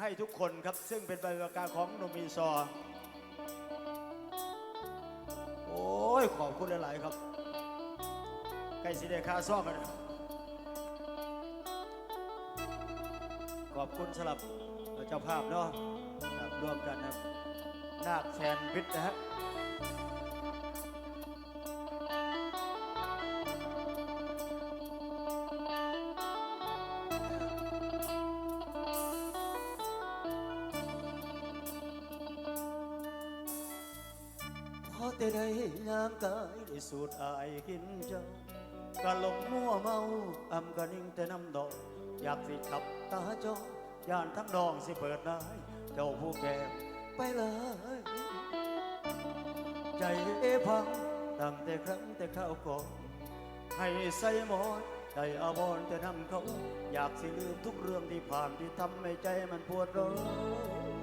ให้ทุกคนครับซึ่งเป็นบรรยากาศของโนมีซอ โอ้ย ขอบคุณหลาย ๆ ครับใกล้สิเดคาซ่อมกันแล้วขอบคุณสำหรับเจ้าภาพเนาะร่วมกันนะนาคแซนวิทย์นะฮะ แต่ได้ยามกายได้สูดอายกินเจ้ากะหลงมัวเมาอำกะนิ่งแต่น้ำดอกอยากสิขับตาจอย่านทั้งดองสิเปิดนายเจ้าผู้แก่ไปเลย ใจเอพังตั้งแต่ครั้งแต่ข้าวก่อนให้ใส่หมอนใจอาวรแต่นำเขาอยากสิลืมทุกเรื่องที่ผ่านที่ทำให้ใจมันปวดร้าว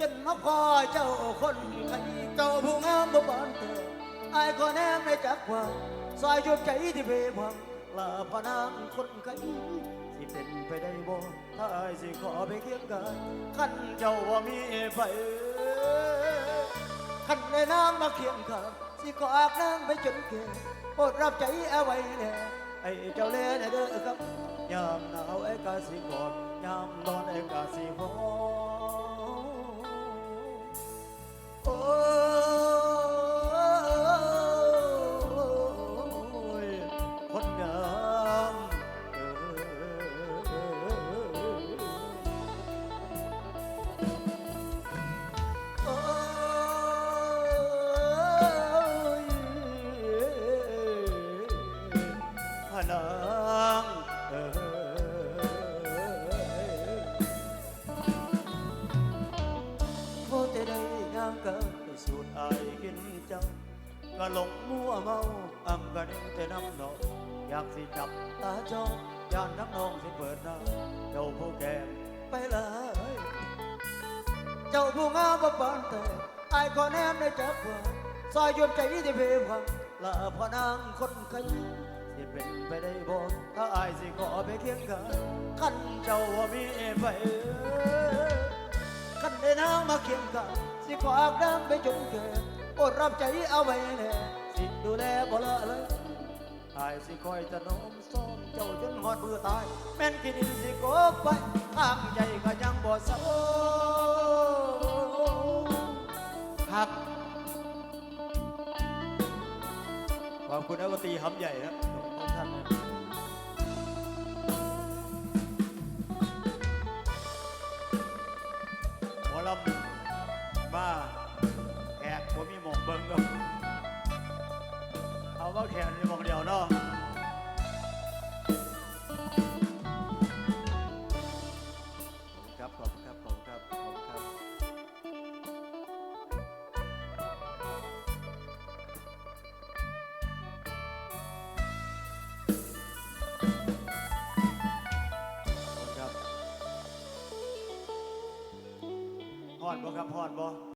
จนมาพอเจ้าคนไทยเจ้าผู้งามบ่บานเธอไอ้ายก็แนมในจักว่าซอยชุบใจที่เพวังลาพนางคนไกลสิเป็นไปได้บ่ถ้าไอ้สิขอไปเคียงกายขันเจ้าว่ามีไปขันในนางมาเคียงข้างสิขออาบนางไปจนเก่โปรดรับใจเอาไว้แน่ไอ้เจ้าเล่นเด้อครับยามหนาวไอ้กาสิกอดยามร้อนไอ้กาสิหอม นางเอ่ยพอแต่ได้ยามกันได้สูดอายกินเจ้าก็หลงมัวเมาอำกันเองแต่น้ำนองอยากสิจับตาจ้องยานน้ำนองสิเปิดหน้าเจ้าผู้แก่ไปเลย เจ้าผู้งามบ่ปานแต่อายขอแนมในจักว่าซอยยมใจที่เพวังลาพอนางคนขยัน สิเป็นไปได้บ่ถ้าอายสิขอไปเคียงกันขันเจ้าว่ามีไปกันได้นางมาเคียงกันสิขออาบน้ำไปจนเกิดโปรดรับใจเอาไว้แน่สิดูแลบ่ละเลยตายสิคอยจะน้อมซ้อมเจ้าจนหอดมือตาย แม่นกินสิโกบไปข้างใจก็ยังบ่เศร้า อบคุณอวตีหำใหญ่ครับขอบท่านหมอลำมาแขกผมมีหมองเบิ้งก็เอาว่าแขกมีหมองเดียวเนาะ ครับฮอดบ่ครับอดบ่